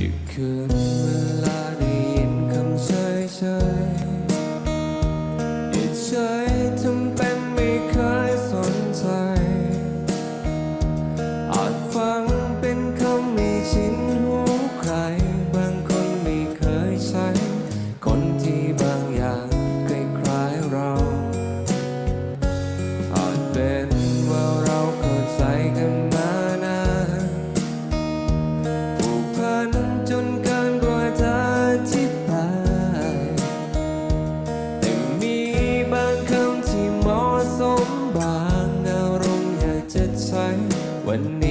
อยู่คืนเวลาได้ยินคำเฉยเฉยอย่เฉยทำเป็นไม่เคยสนใจ อาจฟังเป็นคำไม่ชินหูใคร บางคนไม่เคยใช้ คนที่บางอย่างคลายเรา อาจเป็นว่าเราเข้าใจกัน 在问你。